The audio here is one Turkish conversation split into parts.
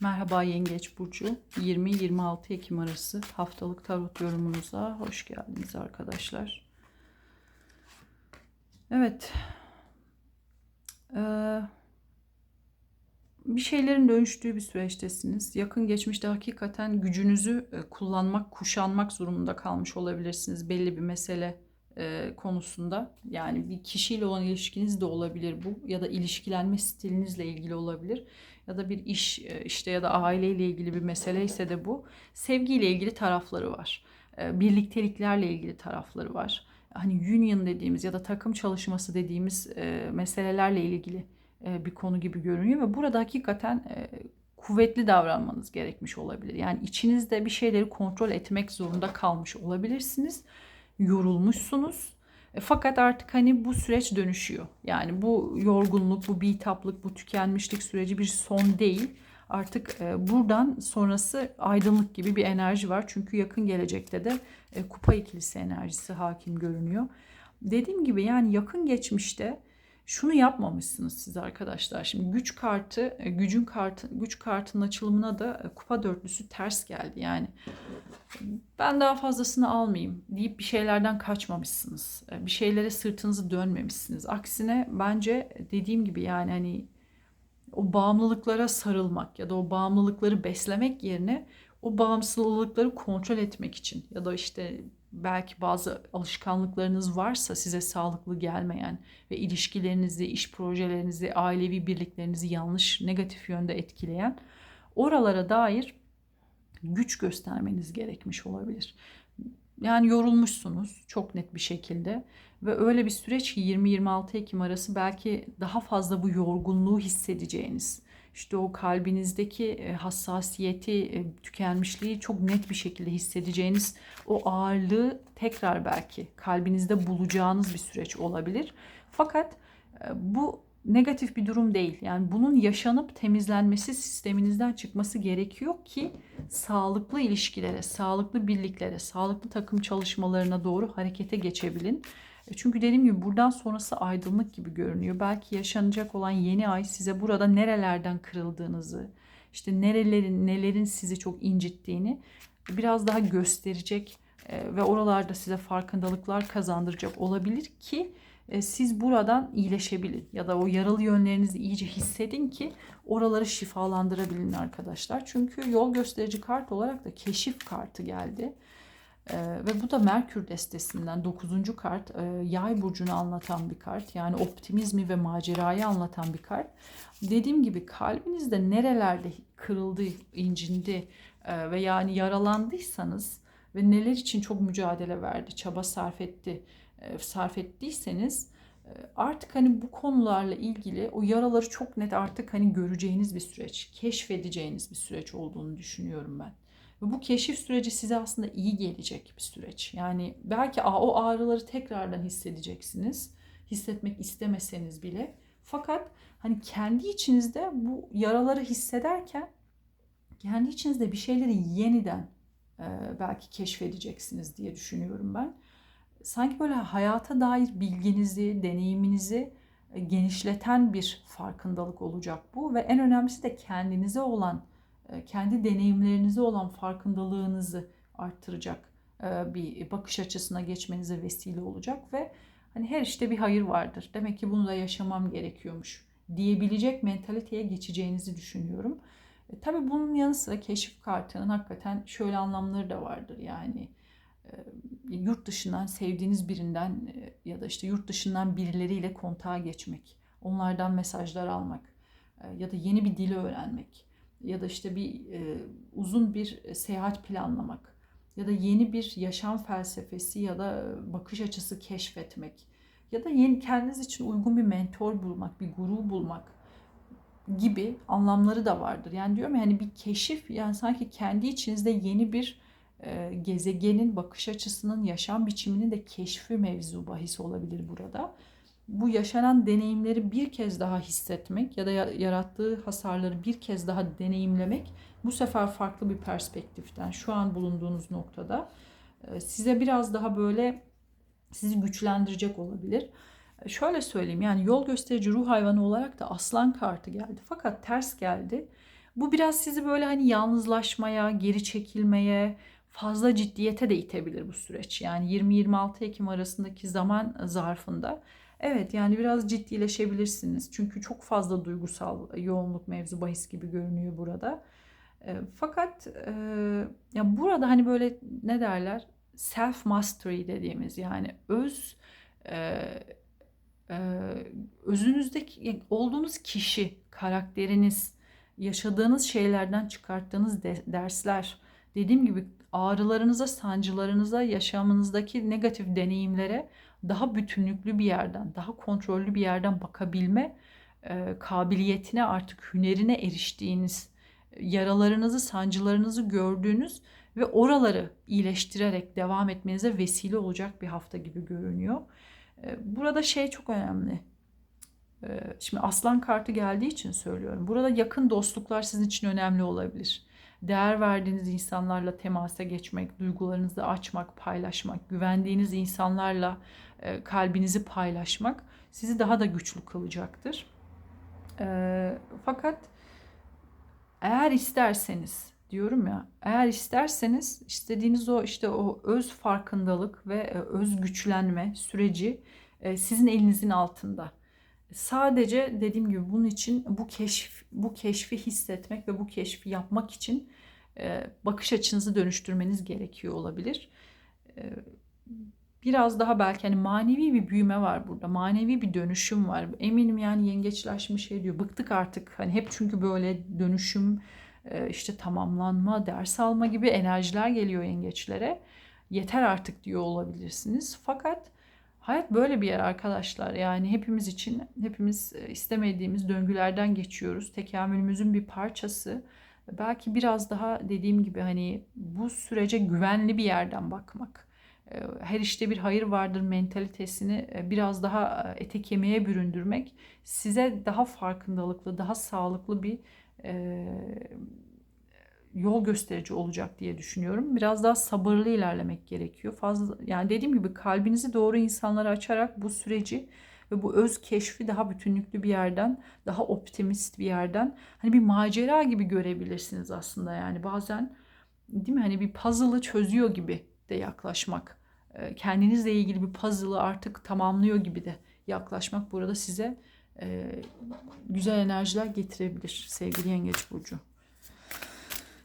Merhaba Yengeç Burcu. 20-26 Ekim arası haftalık tarot yorumunuza hoş geldiniz arkadaşlar. Evet. Ee, bir şeylerin dönüştüğü bir süreçtesiniz. Yakın geçmişte hakikaten gücünüzü e, kullanmak, kuşanmak zorunda kalmış olabilirsiniz belli bir mesele e, konusunda. Yani bir kişiyle olan ilişkiniz de olabilir bu ya da ilişkilenme stilinizle ilgili olabilir ya da bir iş e, işte ya da aileyle ilgili bir mesele ise de bu. Sevgiyle ilgili tarafları var. E, birlikteliklerle ilgili tarafları var. Hani union dediğimiz ya da takım çalışması dediğimiz e, meselelerle ilgili bir konu gibi görünüyor ve burada hakikaten kuvvetli davranmanız gerekmiş olabilir. Yani içinizde bir şeyleri kontrol etmek zorunda kalmış olabilirsiniz. Yorulmuşsunuz fakat artık hani bu süreç dönüşüyor. Yani bu yorgunluk, bu bitaplık, bu tükenmişlik süreci bir son değil. Artık e, buradan sonrası aydınlık gibi bir enerji var. Çünkü yakın gelecekte de e, kupa ikilisi enerjisi hakim görünüyor. Dediğim gibi yani yakın geçmişte şunu yapmamışsınız siz arkadaşlar. Şimdi güç kartı, e, gücün kartı, güç kartının açılımına da e, kupa dörtlüsü ters geldi. Yani ben daha fazlasını almayayım deyip bir şeylerden kaçmamışsınız. E, bir şeylere sırtınızı dönmemişsiniz. Aksine bence dediğim gibi yani hani o bağımlılıklara sarılmak ya da o bağımlılıkları beslemek yerine o bağımsızlıkları kontrol etmek için ya da işte belki bazı alışkanlıklarınız varsa size sağlıklı gelmeyen ve ilişkilerinizi, iş projelerinizi, ailevi birliklerinizi yanlış, negatif yönde etkileyen oralara dair güç göstermeniz gerekmiş olabilir. Yani yorulmuşsunuz çok net bir şekilde ve öyle bir süreç ki 20-26 Ekim arası belki daha fazla bu yorgunluğu hissedeceğiniz, işte o kalbinizdeki e, hassasiyeti, e, tükenmişliği çok net bir şekilde hissedeceğiniz o ağırlığı tekrar belki kalbinizde bulacağınız bir süreç olabilir. Fakat e, bu negatif bir durum değil. Yani bunun yaşanıp temizlenmesi sisteminizden çıkması gerekiyor ki sağlıklı ilişkilere, sağlıklı birliklere, sağlıklı takım çalışmalarına doğru harekete geçebilin. E, çünkü dediğim gibi buradan sonrası aydınlık gibi görünüyor. Belki yaşanacak olan yeni ay size burada nerelerden kırıldığınızı, işte nerelerin nelerin sizi çok incittiğini biraz daha gösterecek e, ve oralarda size farkındalıklar kazandıracak olabilir ki siz buradan iyileşebilin ya da o yaralı yönlerinizi iyice hissedin ki oraları şifalandırabilin arkadaşlar. Çünkü yol gösterici kart olarak da keşif kartı geldi. Ee, ve bu da Merkür destesinden 9. kart e, yay burcunu anlatan bir kart. Yani optimizmi ve macerayı anlatan bir kart. Dediğim gibi kalbinizde nerelerde kırıldı, incindi e, ve yani yaralandıysanız ve neler için çok mücadele verdi, çaba sarf etti, e, sarf ettiyseniz e, artık hani bu konularla ilgili o yaraları çok net artık hani göreceğiniz bir süreç, keşfedeceğiniz bir süreç olduğunu düşünüyorum ben. Ve bu keşif süreci size aslında iyi gelecek bir süreç. Yani belki o ağrıları tekrardan hissedeceksiniz. Hissetmek istemeseniz bile. Fakat hani kendi içinizde bu yaraları hissederken kendi içinizde bir şeyleri yeniden e, belki keşfedeceksiniz diye düşünüyorum ben. Sanki böyle hayata dair bilginizi, deneyiminizi e, genişleten bir farkındalık olacak bu ve en önemlisi de kendinize olan e, kendi deneyimlerinize olan farkındalığınızı arttıracak e, bir bakış açısına geçmenize vesile olacak ve hani her işte bir hayır vardır. Demek ki bunu da yaşamam gerekiyormuş diyebilecek mentaliteye geçeceğinizi düşünüyorum. E, tabii bunun yanı sıra keşif kartının hakikaten şöyle anlamları da vardır. Yani yurt dışından sevdiğiniz birinden e, ya da işte yurt dışından birileriyle kontağa geçmek, onlardan mesajlar almak e, ya da yeni bir dili öğrenmek ya da işte bir e, uzun bir seyahat planlamak ya da yeni bir yaşam felsefesi ya da bakış açısı keşfetmek ya da yeni kendiniz için uygun bir mentor bulmak, bir guru bulmak gibi anlamları da vardır. Yani diyorum yani bir keşif yani sanki kendi içinizde yeni bir e, gezegenin bakış açısının, yaşam biçiminin de keşfi mevzu bahis olabilir burada bu yaşanan deneyimleri bir kez daha hissetmek ya da yarattığı hasarları bir kez daha deneyimlemek bu sefer farklı bir perspektiften şu an bulunduğunuz noktada e, size biraz daha böyle sizi güçlendirecek olabilir. E, şöyle söyleyeyim yani yol gösterici ruh hayvanı olarak da aslan kartı geldi fakat ters geldi. Bu biraz sizi böyle hani yalnızlaşmaya, geri çekilmeye, fazla ciddiyete de itebilir bu süreç. Yani 20-26 Ekim arasındaki zaman zarfında. Evet yani biraz ciddileşebilirsiniz. Çünkü çok fazla duygusal yoğunluk mevzu bahis gibi görünüyor burada. E, fakat e, ya burada hani böyle ne derler? Self mastery dediğimiz yani öz e, e, özünüzdeki olduğunuz kişi, karakteriniz, yaşadığınız şeylerden çıkarttığınız de, dersler, dediğim gibi ağrılarınıza, sancılarınıza, yaşamınızdaki negatif deneyimlere daha bütünlüklü bir yerden, daha kontrollü bir yerden bakabilme e, kabiliyetine artık hünerine eriştiğiniz, yaralarınızı, sancılarınızı gördüğünüz ve oraları iyileştirerek devam etmenize vesile olacak bir hafta gibi görünüyor. E, burada şey çok önemli. E, şimdi aslan kartı geldiği için söylüyorum. Burada yakın dostluklar sizin için önemli olabilir değer verdiğiniz insanlarla temasa geçmek, duygularınızı açmak, paylaşmak, güvendiğiniz insanlarla e, kalbinizi paylaşmak sizi daha da güçlü kılacaktır. E, fakat eğer isterseniz diyorum ya eğer isterseniz istediğiniz o işte o öz farkındalık ve e, öz güçlenme süreci sizin elinizin altında. Sadece dediğim gibi bunun için bu keşif bu keşfi hissetmek ve bu keşfi yapmak için e, bakış açınızı dönüştürmeniz gerekiyor olabilir. E, biraz daha belki hani manevi bir büyüme var burada. Manevi bir dönüşüm var. Eminim yani yengeçleşmiş şey diyor. Bıktık artık. Hani hep çünkü böyle dönüşüm, e, işte tamamlanma, ders alma gibi enerjiler geliyor yengeçlere. Yeter artık diyor olabilirsiniz. Fakat hayat böyle bir yer arkadaşlar. Yani hepimiz için hepimiz istemediğimiz döngülerden geçiyoruz. Tekamülümüzün bir parçası. Belki biraz daha dediğim gibi hani bu sürece güvenli bir yerden bakmak. Ee, her işte bir hayır vardır mentalitesini e, biraz daha e, ete kemiğe büründürmek size daha farkındalıklı, daha sağlıklı bir e, yol gösterici olacak diye düşünüyorum. Biraz daha sabırlı ilerlemek gerekiyor. Fazla yani dediğim gibi kalbinizi doğru insanlara açarak bu süreci ve bu öz keşfi daha bütünlüklü bir yerden, daha optimist bir yerden hani bir macera gibi görebilirsiniz aslında yani bazen değil mi hani bir puzzle'ı çözüyor gibi de yaklaşmak. Ee, kendinizle ilgili bir puzzle'ı artık tamamlıyor gibi de yaklaşmak burada size e, güzel enerjiler getirebilir sevgili Yengeç Burcu.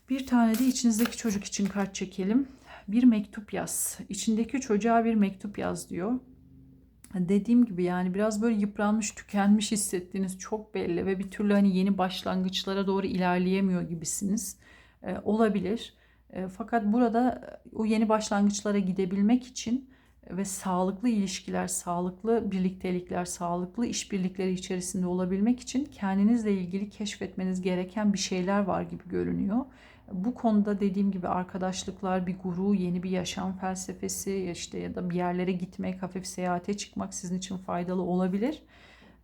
Bir tane de içinizdeki çocuk için kart çekelim. Bir mektup yaz. İçindeki çocuğa bir mektup yaz diyor dediğim gibi yani biraz böyle yıpranmış, tükenmiş hissettiğiniz çok belli ve bir türlü hani yeni başlangıçlara doğru ilerleyemiyor gibisiniz. E, olabilir. E, fakat burada o yeni başlangıçlara gidebilmek için ve sağlıklı ilişkiler, sağlıklı birliktelikler, sağlıklı işbirlikleri içerisinde olabilmek için kendinizle ilgili keşfetmeniz gereken bir şeyler var gibi görünüyor. Bu konuda dediğim gibi arkadaşlıklar, bir guru, yeni bir yaşam felsefesi işte ya da bir yerlere gitmek, hafif seyahate çıkmak sizin için faydalı olabilir.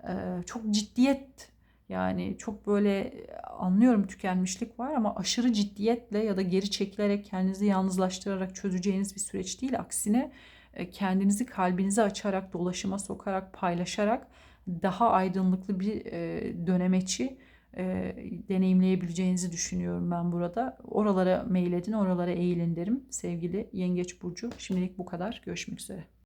Ee, çok ciddiyet yani çok böyle anlıyorum tükenmişlik var ama aşırı ciddiyetle ya da geri çekilerek kendinizi yalnızlaştırarak çözeceğiniz bir süreç değil. Aksine e, kendinizi kalbinizi açarak, dolaşıma sokarak, paylaşarak daha aydınlıklı bir e, dönemeçi e, deneyimleyebileceğinizi düşünüyorum ben burada. Oralara mail edin, oralara eğilin derim sevgili Yengeç Burcu. Şimdilik bu kadar. Görüşmek üzere.